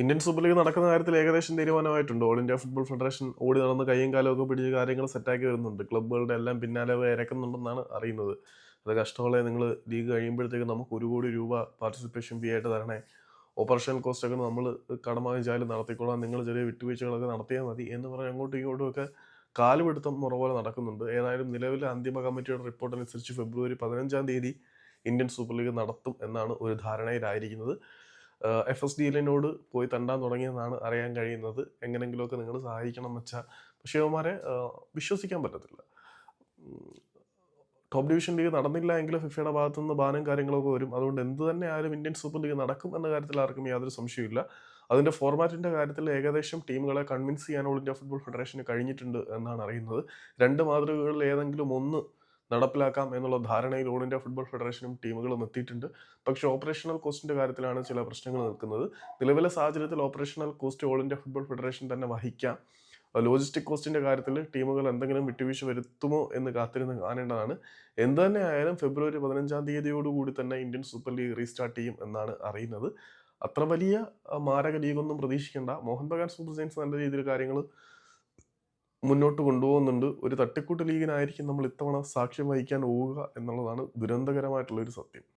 Indian super league നടക്കുന്ന കാര്യത്തിൽ ഏകദേശം തീരുമാനമായിട്ടുണ്ട്. ഓൾ ഇന്ത്യ ഫുട്ബോൾ ഫെഡറേഷൻ ഓടി നടന്ന് കൈയും കാലമൊക്കെ പിടിച്ച് കാര്യങ്ങൾ സെറ്റാക്കി വരുന്നുണ്ട്. ക്ലബ്ബുകളുടെ എല്ലാം പിന്നാലെ ഇരക്കുന്നുണ്ടെന്നാണ് അറിയുന്നത്. അത് കഷ്ടമുള്ള നിങ്ങൾ ലീഗ് കഴിയുമ്പോഴത്തേക്ക് നമുക്ക് ഒരു കോടി രൂപ പാർട്ടിസിപ്പേഷൻ ഫീ ആയിട്ട് തരണേ. ഓപ്പറേഷൻ കോസ്റ്റ് ഒക്കെ നമ്മൾ കടമാവിച്ചാലും നടത്തിക്കോളാം നിങ്ങൾ ചെറിയ വിട്ടുവീഴ്ചകളൊക്കെ നടത്തിയാൽ മതി എന്ന് പറഞ്ഞ് അങ്ങോട്ടും ഇങ്ങോട്ടും ഒക്കെ കാലുപിടുത്തം മുറപോലെ നടക്കുന്നുണ്ട്. ഏതായാലും നിലവിലെ അന്തിമ കമ്മിറ്റിയുടെ റിപ്പോർട്ട് അനുസരിച്ച് ഫെബ്രുവരി പതിനഞ്ചാം തീയതി ഇന്ത്യൻ സൂപ്പർ ലീഗ് നടത്തും എന്നാണ് ഒരു ധാരണയിലായിരിക്കുന്നത്. എഫ് എസ് ഡി എല്ലിനോട് പോയി തണ്ടാൻ തുടങ്ങിയെന്നാണ് അറിയാൻ കഴിയുന്നത്. എങ്ങനെങ്കിലുമൊക്കെ നിങ്ങൾ സഹായിക്കണം വെച്ചാൽ പക്ഷേ അവന്മാരെ വിശ്വസിക്കാൻ പറ്റത്തില്ല. ടോപ്പ് ഡിവിഷൻ ലീഗ് നടന്നില്ല എങ്കിൽ ഫിഫയുടെ ഭാഗത്തു നിന്ന് ബാനും കാര്യങ്ങളൊക്കെ വരും. അതുകൊണ്ട് എന്ത് തന്നെ ആയാലും ഇന്ത്യൻ സൂപ്പർ ലീഗ് നടക്കും എന്ന കാര്യത്തിൽ ആർക്കും യാതൊരു സംശയമില്ല അതിന്റെ ഫോർമാറ്റിന്റെ കാര്യത്തിൽ ഏകദേശം ടീമുകളെ കൺവിൻസ് ചെയ്യാൻ ഓൾ ഇന്ത്യ ഫുട്ബോൾ ഫെഡറേഷന് കഴിഞ്ഞിട്ടുണ്ട് എന്നാണ് അറിയുന്നത്. രണ്ട് മാതൃകകളിൽ ഏതെങ്കിലും ഒന്ന് നടപ്പിലാക്കാം എന്നുള്ള ധാരണയിൽ ഓൾ ഇന്ത്യ ഫുട്ബോൾ ഫെഡറേഷനും ടീമുകളും എത്തിയിട്ടുണ്ട്. പക്ഷേ ഓപ്പറേഷണൽ കോസ്റ്റിന്റെ കാര്യത്തിലാണ് ചില പ്രശ്നങ്ങൾ നിൽക്കുന്നത്. നിലവിലെ സാഹചര്യത്തിൽ operational cost All India Football Federation തന്നെ വഹിക്കാം. ലോജിസ്റ്റിക് കോസ്റ്റിന്റെ കാര്യത്തിൽ ടീമുകൾ എന്തെങ്കിലും വിട്ടുവീഴ്ച വരുത്തുമോ എന്ന് കാത്തിരുന്ന് കാണേണ്ടതാണ്. എന്ത് തന്നെ ആയാലും ഫെബ്രുവരി പതിനഞ്ചാം തീയതിയോടുകൂടി തന്നെ ഇന്ത്യൻ സൂപ്പർ ലീഗ് റീസ്റ്റാർട്ട് ചെയ്യും എന്നാണ് അറിയുന്നത്. അത്ര വലിയ മാരക ലീഗൊന്നും പ്രതീക്ഷിക്കേണ്ട. മോഹൻ ബഗാൻ സൂപ്പർ ജയൻസ് നല്ല രീതിയിൽ കാര്യങ്ങൾ മുന്നോട്ട് കൊണ്ടുപോകുന്നുണ്ട്. ഒരു തട്ടിക്കൂട്ട് ലീഗിനായിരിക്കും നമ്മൾ ഇത്തവണ സാക്ഷ്യം വഹിക്കാൻ പോവുക എന്നുള്ളതാണ് ദുരന്തകരമായിട്ടുള്ള ഒരു സത്യം.